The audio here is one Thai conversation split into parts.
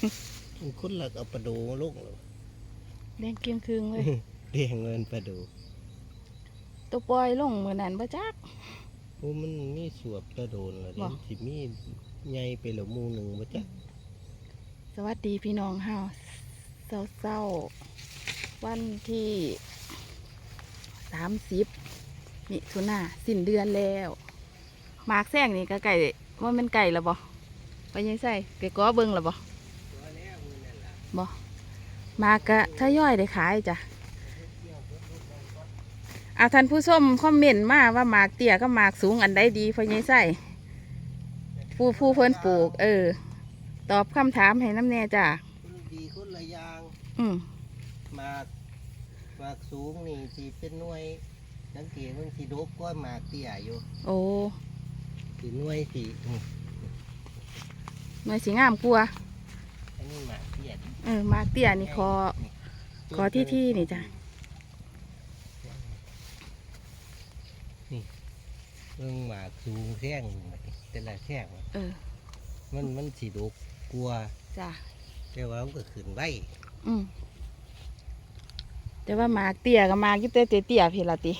มันคนหลักเอาปลาดูลงแล้วแดงเกรียงคืงเลยเรียงเงินปลาดูตัวปล่อยลงมื้อนั้นบ่จักโอ้มันมีสวบปลาโดนแล้วบ่เดี๋ยวสิมีใหญ่ไปแล้วหมู่หนึงบ่จ๊ะสวัสดีพี่น้องเฮาเศร้าๆวันที่30มิถุนาสิ้นเดือนแล้วหมากแซงนี่ก็ไก่ว่ามันไก่แล้วบ่ไปยังใส่ไปก้อเบิ่งแล้วบ่ บ่หมากกะถ้าย่อยได้ขายจ้ะเอาท่านผู้ชมคอมเมนต์มาว่าหมากเตี้ยกับหมากสูงอันใดดีพอยังใส่ผู้ผู้เพิ่นปลูก เออ ตอบคำถามให้น้ำแน่จ้ะคนดีคนละอย่างอืมหมากหมากสูงนี่สิเป็นหน่วยสังเกตมันสิดกกว่าหมากเตี้ยอยู่ โอ้สิหน่วยสิอืมหน่วยสีงามกลัวาอั นนี้หมากเตี้ยเออหมากเตี้ยนี่คอขอที่ที่นี่จ้ะนี่เรื่องหมากสูงแท่งแต่ละแท่งเออ มันมันสิดกกลัวาจ้ะแต่ว่ามันก็ขึ้นไว้อืมแต่ว่าหมากเตี้ยกับหมากอยิ่เตี้ยเตี้ยๆพี่ละติ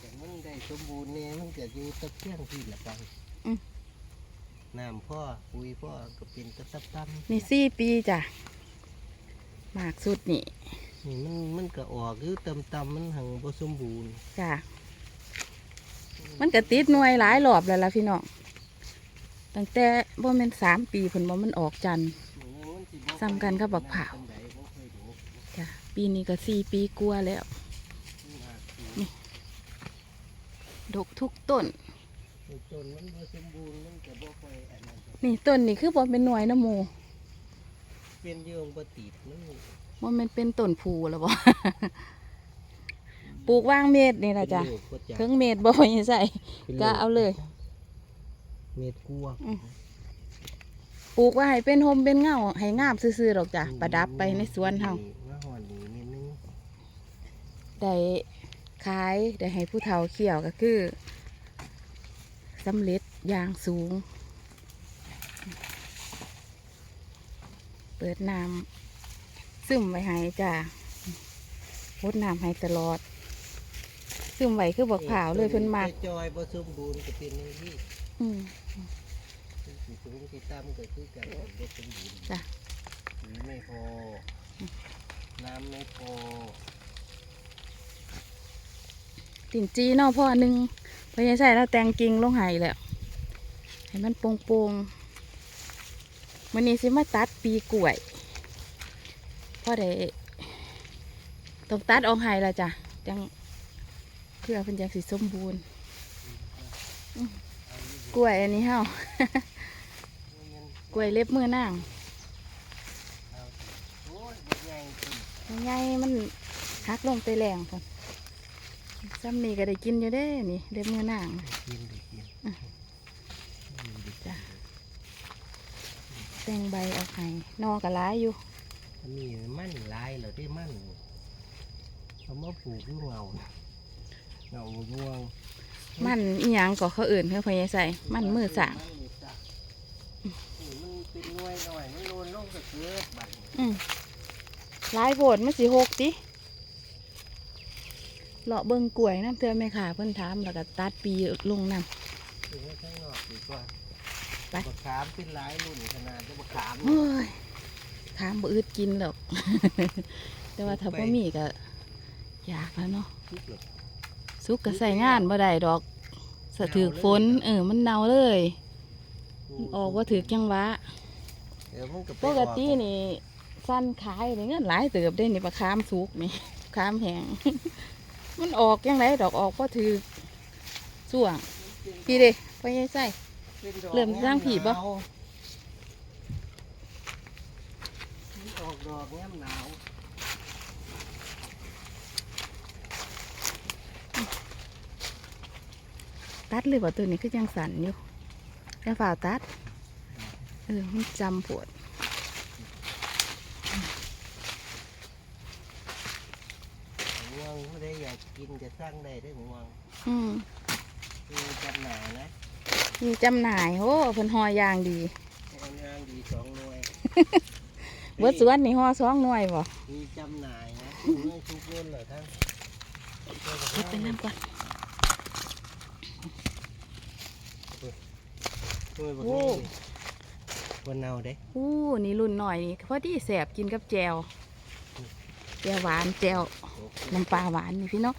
แต่มันได้สมบูรณ์เนี่ยมันเกิดอยู่ตะเพียงที่ละกันอืม น้ำพ่อปุ๋ยพ่อก็เป็นตะซับตั้มนี่สี่ปีจ้ะหมากสุดนี่นี่มันมันก็ออกคือตำตำมันหังบ่สมบูรณ์จ้ะมันก็ติดหน่วยหลายรอบแล้วล่ะพี่น้องตั้งแต่บ่แม่นสามปีผลบ่มันออกจันทร์ซ้ำกันกับบักเผาวจ้ะปีนี้ก็สี่ปีกลัวาแล้วดกทุกต้น ต้นมันบ่สมบูรณ์มันก็บ่ค่อยอันนั้นนี่ต้นนี่คือบ่เป็นหน่วยนะโมเป็นโยงบ่ติดมันว่ามันเป็นต้นผูแล้วบ่ ปลูกว่างเมตรนี่ละจ้ะเป็นโยกบ่จักถึงเมตรบ่ยังใส่ป็นโก็เอาเลย เม็ดกลัว อืม ปลูกว่าให้เป็นโฮมเป็นเงาให้งามซื่อๆดอกจ้ะประดับไปในสวนเฮามาหอนนี้นิดนึงได้ขายได้ให้ผู้เฒ่าเขี่ยวก็คือ สำเร็จอย่างสูง เปิดน้ำซึมไว้ให้จ้ะพดน้ำให้ตลอด ซึมไว้คือบอกผ่าวเลยเพิ่นมากจอยบ่สมบูรณ์ก็เป็นอย่างนี้อืมสิสูงสิต่ำก็คือกันบ่สมบูรณ์จ้ะปุ๋ยไม่พออน้ำไม่พอติ่นจีเนาะพ่อหนึ่ง พยังใส่แล้วแตงกิ่งลงไห้แล้ว ให้มันโปร่งๆวันนี้สิมาตัดปีกล้วยพ่อได้ต้องตัดออกไห้แล้วจ้ะจังเพื่อเพิ่นจังสิสมบูรณ์กล้วยอันนี้เฮากล้วยเล็บมือนางโอ้ยบ่ใหนมันใหญ่มันหักลงไปแรงพ่น ซ้ำนี่ก็ได้กินอยู่เด้ นี่เล็บมือนางกินได้กินจ้ะแตงใบออกไห้นอกระร้ายอยู่อันนี้มันหลายแล้วที่มันเอามาปลูกอยู่เงาเงาม่วงมันอีหยังก็เขาเอื่นเพื่อพยาใส่มันมือสางมันมือสางนี่มันเป็นหน่วยหน่อยมันโลนลงก็เกิดบัดอืมหลายโพดมันสิหกติ เลาะเบิ่งกล้วยน้ำเตือแม่ขาเพิ่นถามแล้วก็ตัดปีลงน้ถึงไว้ข้างนอกดีกว่าไปบักขามเป็นหลายรุ่นขนาดจะบักขามำโอ้ยถามบ่อึดกินหรอก แต่ว่าถ้าบ่มีก็อยากแล้วเนาะทุกหลบสุกก็ใส่งานบ่ได้ดอกสะถือฝนเออมันเน่าเลยมันออกว่าถือจังหวะเดี๋ยวมันก็ไปปกตินี่สั้นขายได้เงินหลายเติบได้นี่ปลาคามสุกนี่คามแห้ง มันออกยังไงดอกออกก็ถือส่วงพี่เด้ไปยังใส่ป็นดอกเริ่มสร้างผีบ่หนวมันออกดอกแง้มหนาวตัดเลยว่าตัวนี้คือยังสั่นอยู่แต่ฝ่าตัด เออมันจำปวด ง่วงไม่ได้อยา กกินจะสร้างได้ได้ง่วงอืมคือจำหน่ายนะมีจำหน่ายโอ้เพิ่นหอยอย่างดีเอางานดีสองหน่วยเบิดสวนนี่ห่อสองหน่วยบ่มีจำหน่ายนะทุกเมื่อทุกเงินเหรอท่านเก็บไปน้ำก่อนช่วยบนโอ้นี้บนเนาเด้อู้นี่รุ่นหน่อยนี่พอดีแสบกินกับแจวแจวหวานแจวน้ำปลาหวานนี่พี่น้อง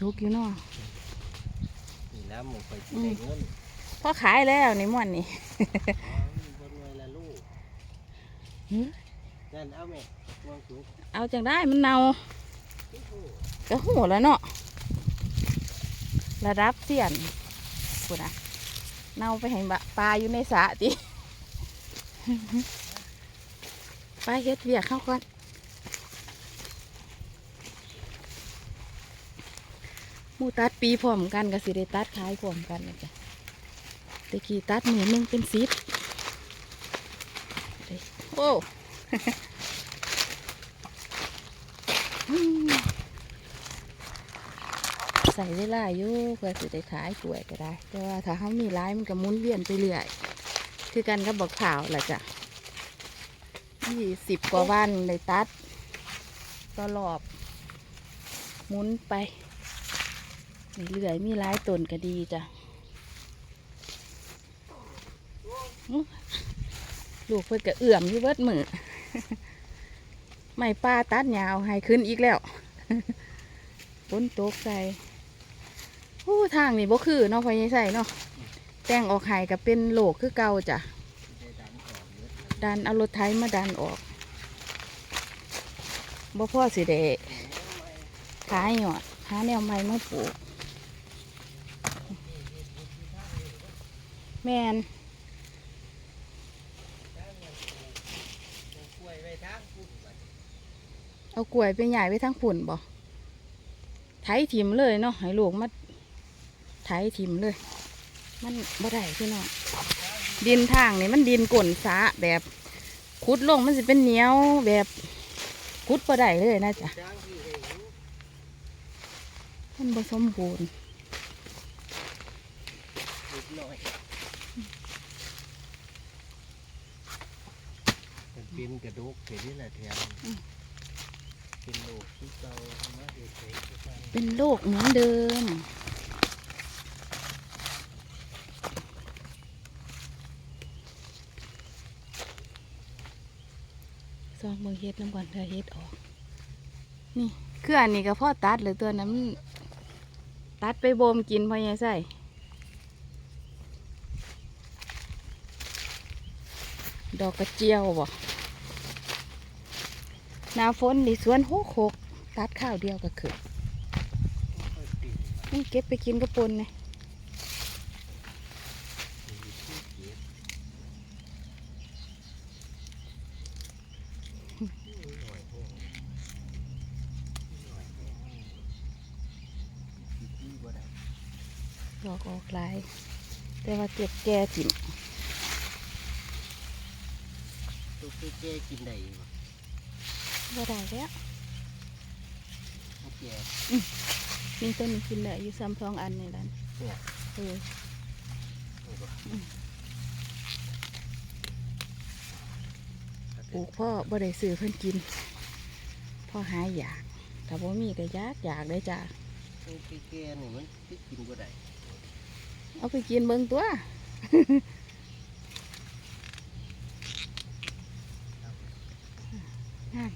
ทุกอยู่เนาะนี่แล้วมึงไปที่ไหนเงินพอขายแล้วนี่ม่วนนี่อ๋อบนเงินละลูกหือนั่นเอาไหมมองสูงเอาจังได้มันเนาโอ้โหก็หูแล้วเนาะระดับเสียนกูนะเน่าไปให้บะปลาอยู่ในสระติไปเฮ็ดเวียกเข้าก่อน หมูตัดปีพร้อมกันกับสิได้ตัดขายพร้อมกันนะจ๊ะตะกี้ตัดเหมื่นหนึ่งเป็นสิบเด้โอ้ใส่ได้หลายอยู่เพื่อสิได้ขายกล้วยก็ได้ แต่ว่าถ้าเขามีร้ายมันก็มุนเวียนไปเรื่อยคือกันกับบอกข่าวแหละจ้ะยี่สิบกว่าวันเลยตัดก็รอบ มุนไป เรื่อยมีร้ายตนก็ดีจ้ะลูกเพื่อก็เอื่อมอยู่เบิดมือไม่ป้าตัดยาวให้ขึ้นอีกแล้วฝนตกใส่โอ้ทางนี่บ่คือเนาะพอใหญใส่เนาะแต่งออกไห้กับเป็นโลกคือเก่าจ้ะดันเอารถไถมาดันออกบ่พ่อสิได้ขายหยอดหาแนวใหม่มาปลูก แมนเอากล้วยไปใหญ่ไปทั้งฝุ่นบ่ไถถิ่มเลยเนาะให้ลูกมาไถถิ่มเลย มันบ่ได้พี่น้องดินทางนี่มันดินก่นสาแบบขุดลงมันสิเป็นเหนียวแบบขุดบ่ได้เลยนะจ๊ะจ้างที่เองมันบ่สมบูรณ์ นิดหน่อย เป็นปินกระดูกเป็นนี่แหละแถมเป็นโลกที่เก่ามาเด็กๆที่ฟังเป็นโรคเหมือนเดิม ซองเบิ่งเฮ็ดน้ำก่อนเธอเฮ็ดออก นี่คืออันนี้ก็พ่อตัดเลยตัวนั้นตัดไปโบมกินพอยังใส่ดอกกระเจียวบ่ หนาฝนนี่สวนหกหกตัดข้าวเดียวก็คือนี่เก็บไปกินกระปนเลยมีที่น่อยแห้งหน่อยแห้งที่บ่ได้ดอกออกหลาย แต่ว่าเจ็บแก่จิ๋มตัวแก่กินได้ บ่บ่ได้แล้วแก่นี่ต้นนี้กินได้อยู่ซ้ำสองอันนี่แหละเนี่ยเออนี่บ่ปลูกพ่อบ่ได้ซื้อเพิ่นกิน พ่อหายอยากถ้าบ่มีก็อยากอยากได้จ้ะตัวแก่ๆนี่มันที่กินบ่ได้เอาไปกินเบิ่งตัว นั่น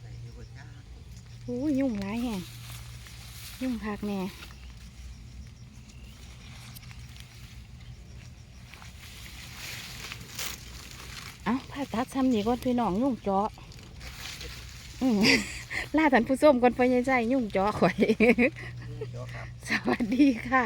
ใส่อยู่บ่จ้า โอ้ยยุ่งหลายแฮงยุ่งคักแน่เอาผ้าตัดซ้ำนี่ก่อนพี่น้องยุ่งเจาะอืมล่าท่านผู้ชมก่อนไปยังใจยุ่งเจาะข่อยเจ้าครับสวัสดีค่ะ